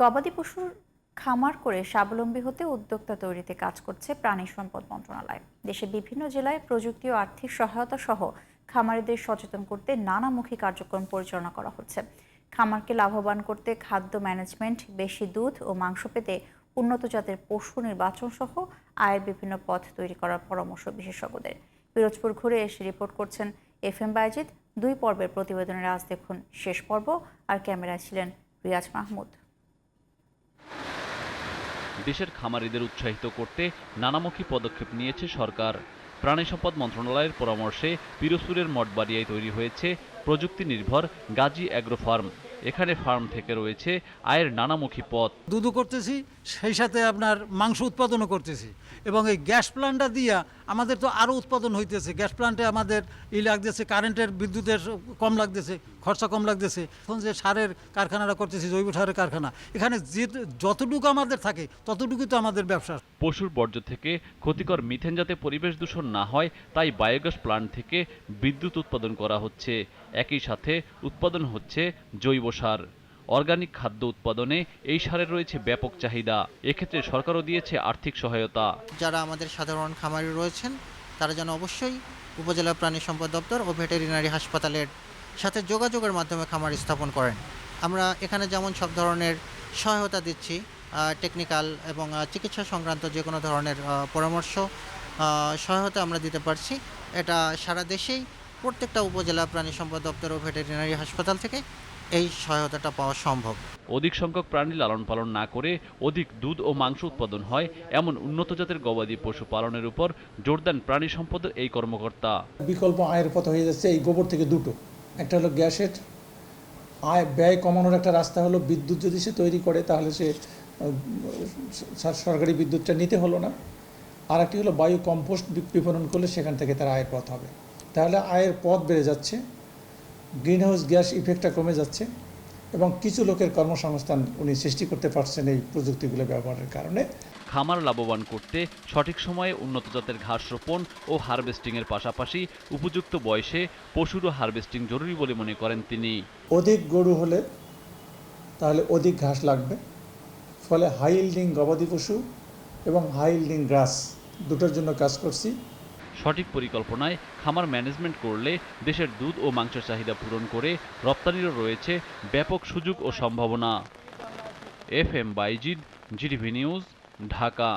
গবাদি পশুর খামার করে স্বাবলম্বী হতে উদ্যোক্তা তৈরিতে কাজ করছে প্রাণী সম্পদ মন্ত্রণালয়। দেশের বিভিন্ন জেলায় প্রযুক্তি ও আর্থিক সহায়তা সহ খামারিদের সচেতন করতে নানামুখী কার্যক্রম পরিচালনা করা হচ্ছে। খামারকে লাভবান করতে খাদ্য ম্যানেজমেন্ট, বেশি দুধ ও মাংস পেতে উন্নত জাতের পশু নির্বাচন সহ আয়ের বিভিন্ন পথ তৈরি করার পরামর্শ বিশেষজ্ঞদের। পিরোজপুর ঘুরে এসে রিপোর্ট করছেন এফ এম বাইজিদ দুই পর্বের প্রতিবেদনের আজ দেখুন শেষ পর্ব। আর ক্যামেরায় ছিলেন রিয়াজ মাহমুদ। দেশের খামারিদের উৎসাহিত করতে নানামুখী পদক্ষেপ নিয়েছে সরকার। প্রাণী সম্পদ মন্ত্রণালয়ের পরামর্শে পিরোজপুরের মঠবাড়িয়ায় তৈরি হয়েছে প্রযুক্তি নির্ভর গাজী অ্যাগ্রো ফার্ম। এখানে ফার্ম থেকে রয়েছে আয়ের নানামুখী পথ। দুধও করতেছি সেই সাথে আপনার মাংস উৎপাদনও করতেছি। এবং এই গ্যাস প্ল্যান্টটা দিয়া আমাদের তো আরও উৎপাদন হইতেছে। গ্যাস প্ল্যান্টে আমাদের ই লাগতেছে কারেন্টের বিদ্যুতের কম লাগতেছে খরচা কম লাগতেছে। এখন যে সারের কারখানাটা করতেছি জৈব সারের কারখানা এখানে যে যতটুকু আমাদের থাকে ততটুকুই তো আমাদের ব্যবসা। পশুর বর্জ্য থেকে ক্ষতিকর মিথেন যাতে পরিবেশ দূষণ না হয় তাই বায়োগ্যাস প্লান্ট থেকে বিদ্যুৎ উৎপাদন করা হচ্ছে। একই সাথে উৎপাদন হচ্ছে জৈব সার। অর্গানিক খাদ্য উৎপাদনে এই সারের রয়েছে ব্যাপক চাহিদা। এক্ষেত্রে সরকারও দিয়েছে আর্থিক সহায়তা। যারা আমাদের সাধারণ খামারি রয়েছেন, তারা যেন অবশ্যই উপজেলা প্রাণী সম্পদ দপ্তর ও ভেটেরিনারি হাসপাতালের সাথে যোগাযোগের মাধ্যমে খামার স্থাপন করেন। আমরা এখানে যেমন সব ধরনের সহায়তা দিচ্ছি টেকনিক্যাল এবং চিকিৎসা সংক্রান্ত যে কোনো ধরনের পরামর্শ সহায়তা আমরা দিতে পারছি। এটা সারা দেশেই প্রত্যেকটা উপজেলা প্রাণী সম্পদ দপ্তর ও ভেটেরিনারি হাসপাতাল থেকে এই সহায়তাটা পাওয়া সম্ভব। অধিক সংখ্যক প্রাণী লালন পালন না করে অধিক দুধ ও মাংস উৎপাদন হয় এমন উন্নত জাতের গবাদি পশু পালনের উপর জোর দেন প্রাণী সম্পদের এই কর্মকর্তা। বিকল্প আয়ের পথ হয়ে যাচ্ছে এই গোবর থেকে দুটো। একটা হলো গ্যাসের আয় ব্যয় কমানোর একটা রাস্তা হলো বিদ্যুৎ যদি সে তৈরি করে তাহলে সে সরকারি বিদ্যুৎটা নিতে হলো না। আর একটি হলো বায়ু কম্পোস্ট বিপণন করলে সেখান থেকে তার আয়ের পথ হবে। তাহলে আয়ের পথ বেড়ে যাচ্ছে। গ্রিনহাউস গ্যাস ইফেক্টটা কমে যাচ্ছে এবং কিছু লোকের কর্মসংস্থান উনি সৃষ্টি করতে পারছেন এই প্রযুক্তিগুলো ব্যবহারের কারণে। খামার লাভবান করতে সঠিক সময়ে উন্নত জাতের ঘাস রোপণ ও হারভেস্টিংয়ের পাশাপাশি উপযুক্ত বয়সে পশুরও হারভেস্টিং জরুরি বলে মনে করেন তিনি। অধিক গরু হলে তাহলে অধিক ঘাস লাগবে। ফলে হাই ইল্ডিং গবাদি পশু এবং হাই ইল্ডিং গ্রাস দুটোর জন্য কাজ করছি। সঠিক পরিকল্পনায় খামার ম্যানেজমেন্ট করলে দেশের দুধ ও মাংসের চাহিদা পূরণ করে রপ্তানিরও রয়েছে ব্যাপক সুযোগ ও সম্ভাবনা। F M Bayzid, GTV news, Dhaka.